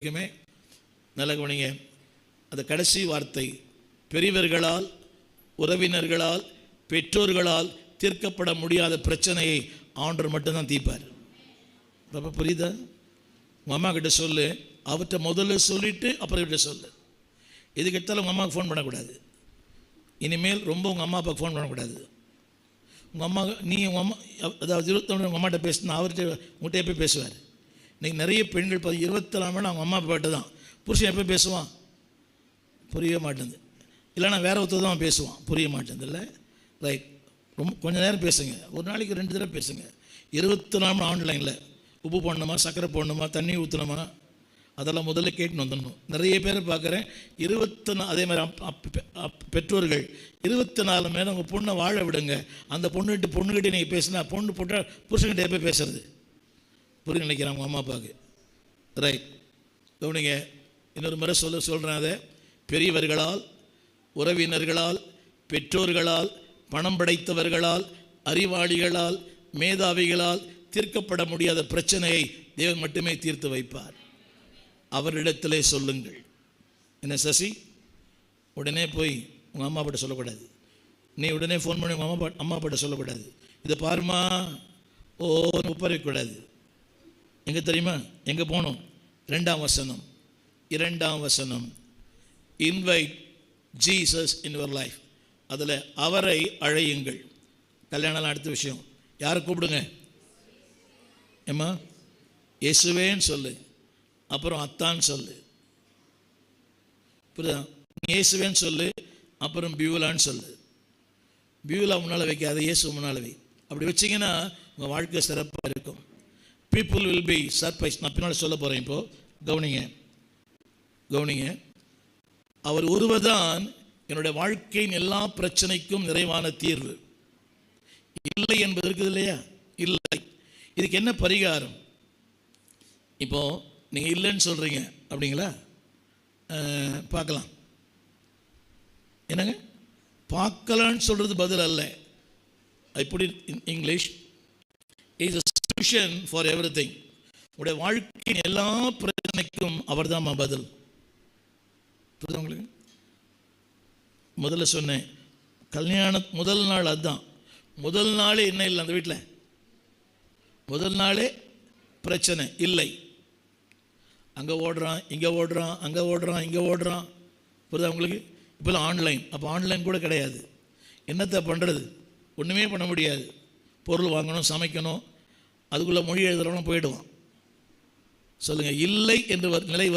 வரைக்குமே நல்ல கவனிங்க. அந்த கடைசி வார்த்தை பெரியவர்களால் உறவினர்களால் பெற்றோர்களால் தீர்க்கப்பட முடியாத பிரச்சனையை ஆண்டர் மட்டும்தான் தீர்ப்பார். பாப்பா புரியுதா? உங்கள் அம்மா கிட்ட சொல்லு. அவர்கிட்ட முதல்ல சொல்லிட்டு அப்புறம் கிட்ட சொல்லு. இதுக்கு உங்கள் அம்மாவுக்கு ஃபோன் பண்ணக்கூடாது. இனிமேல் ரொம்ப உங்கள் அம்மா அப்பாவுக்கு ஃபோன் பண்ணக்கூடாது. உங்கள் அம்மா நீ உங்கள் அம்மா அதாவது இருபத்தொன்று உங்கள் அம்மாட்ட பேசினா அவர்கிட்ட உங்கள்கிட்ட போய் பேசுவார். இன்றைக்கி நிறைய பெண்கள் பார்த்து இருபத்தி நாலு மணி அவங்க அம்மா அப்பாட்ட தான். புருஷன் எப்போ பேசுவான்? புரியவே மாட்டேங்குது. இல்லைன்னா வேற ஒருத்தர் தான் பேசுவான். புரிய மாட்டேங்குது இல்லை? ரைட் ரொம்ப கொஞ்சம் நேரம் பேசுங்க. ஒரு நாளைக்கு ரெண்டு தடவை பேசுங்க. இருபத்தி நாலு மணி ஆன்லைனில் உப்பு போடணுமா சர்க்கரை போடணுமா தண்ணி ஊற்றணுமா அதெல்லாம் முதல்ல கேட்டுன்னு வந்துடணும். நிறைய பேர் பார்க்குறேன். இருபத்தி நா அதே மாதிரி பெ- அப்- பெற்றோர்கள் இருபத்தி நாலு மேலே உங்கள் பொண்ணை வாழ விடுங்க. அந்த பொண்ணுகிட்ட பொண்ணுக்கிட்டே நீங்கள் பேசினா பொண்ணு போட்டால் புருஷன்கிட்ட எப்போ பேசுறது? புரிய நினைக்கிறேன் அவங்க அம்மா அப்பாவுக்கு. ரைட் கவனிங்க இன்னொரு முறை சொல்ல சொல்கிறேன் அதை. பெரியவர்களால் உறவினர்களால் பெற்றோர்களால் பணம் படைத்தவர்களால் அறிவாளிகளால் மேதாவிகளால் தீர்க்கப்பட முடியாத பிரச்சனையை தேவன் மட்டுமே தீர்த்து வைப்பார். அவரிடத்திலே சொல்லுங்கள். என்ன சசி? உடனே போய் உங்கள் அம்மா அப்பாட்ட சொல்லக்கூடாது. நீ உடனே ஃபோன் பண்ணி உங்கள் அம்மா அம்மா அப்பாட்ட சொல்லக்கூடாது. இதை பாருமா ஓ ஒப்பறிக்கூடாது எங்கே தெரியுமா? எங்கே போகணும் ரெண்டாம் வசனம். இரண்டாம் வசனம். Invite Jesus in your life அதில் அவரை அழையுங்கள். கல்யாணம் அடுத்த விஷயம். யாரை கூப்பிடுங்க? ஏம்மா? இயேசுவேன்னு சொல்லு. அப்புறம் அத்தான்னு சொல்லு. புரியுதா? இயேசுவேன்னு சொல்லு. அப்புறம் பியூலான்னு சொல்லு. பியூலா முன்னால் வைக்காத இயேசு முன்னால் வை. அப்படி வச்சிங்கன்னா உங்கள் வாழ்க்கை சிறப்பாக பீப்புள் வில் பி சர்ப்ரைஸ் நான் பின்னால் சொல்ல போகிறேன் இப்போது கவனிங்க. கவனிங்க. அவர் ஒருவர்தான் என்னுடைய வாழ்க்கையின் எல்லா பிரச்சனைக்கும் நிறைவான தீர்வு. இல்லை என்பது இருக்குது இல்லையா? இல்லை. இதுக்கு என்ன பரிகாரம்? இப்போ நீங்கள் இல்லைன்னு சொல்கிறீங்க அப்படிங்களா? பார்க்கலாம். என்னங்க? பார்க்கலான்னு சொல்கிறது பதில் அல்ல. இப்படி in English is solution for everything உடைய வாழ்க்கையின் எல்லா பிரச்சனைக்கும் அவர் தான் பதில். புரியுதா உங்களுக்கு? முதல்ல சொன்னேன். கல்யாண முதல் நாள் அதுதான். முதல் நாளே என்ன இல்லை அந்த வீட்டில்? முதல் நாளே பிரச்சனை இல்லை. அங்கே ஓடுறான் இங்கே ஓடுறான் அங்கே ஓடுறான் இங்கே ஓடுறான். புரியுதா உங்களுக்கு? இப்போல்லாம் ஆன்லைன் அப்போ ஆன்லைன் கூட கிடையாது. என்னத்தை பண்ணுறது ஒன்றுமே பண்ண முடியாது. பொருள் வாங்கணும் சமைக்கணும் அதுக்குள்ளே மொழி எழுதுறவனும் போயிடுவான். சொல்லுங்கள் இல்லை என்று நிலை